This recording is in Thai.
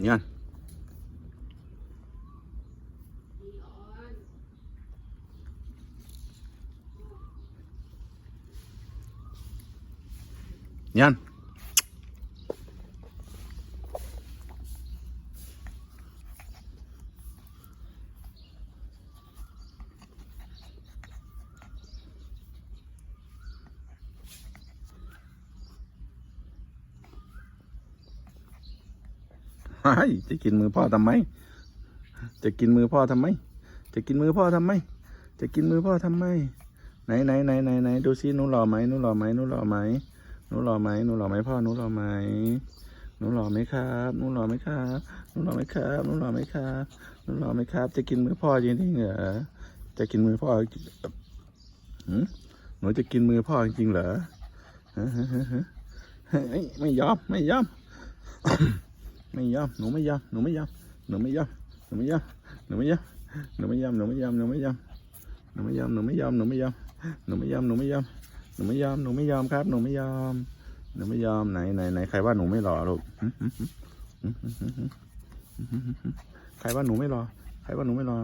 Yan. Yan. จะกินมือพ่อทำไม จะกินมือพ่อทำไม จะกินมือพ่อทำไม จะกินมือพ่อทำไม ไหนไหนไหนไหนไหนดูซิหนูหล่อไหมหนูหล่อไหมหนูหล่อไหมหนูหล่อไหมหนูหล่อไหมพ่อหนูหล่อไหมหนูหล่อไหมครับหนูหล่อไหมครับหนูหล่อไหมครับหนูหล่อไหมครับหนูหล่อไหมครับ จะกินมือพ่อจริงๆเหรอ จะกินมือพ่อหืมหนูจะกินมือพ่อจริงๆเหรอเฮ้ยไม่ยอม ไม่ยอม ไม่ยอมหนูไม่ยอมหนูไม่ยอมหนูไม่ยอมหนูไม่ยอมหนูไม่ยอมหนูไม่ยอมหนูไม่ยอมหนูไม่ยอมหนูไม่ยอมหนูไม่ยอมหนูไม่ยอมหนูไม่ยอมหนูไม่ยอมหนูไม่ยอมหนูไม่ยอมครับหนูไม่ยอมหนูไม่ยอมไหนไหนไหนใครว่าหนูไม่หล่อลูกใครว่าหนูไม่หล่อใครว่าหนูไม่หล่อ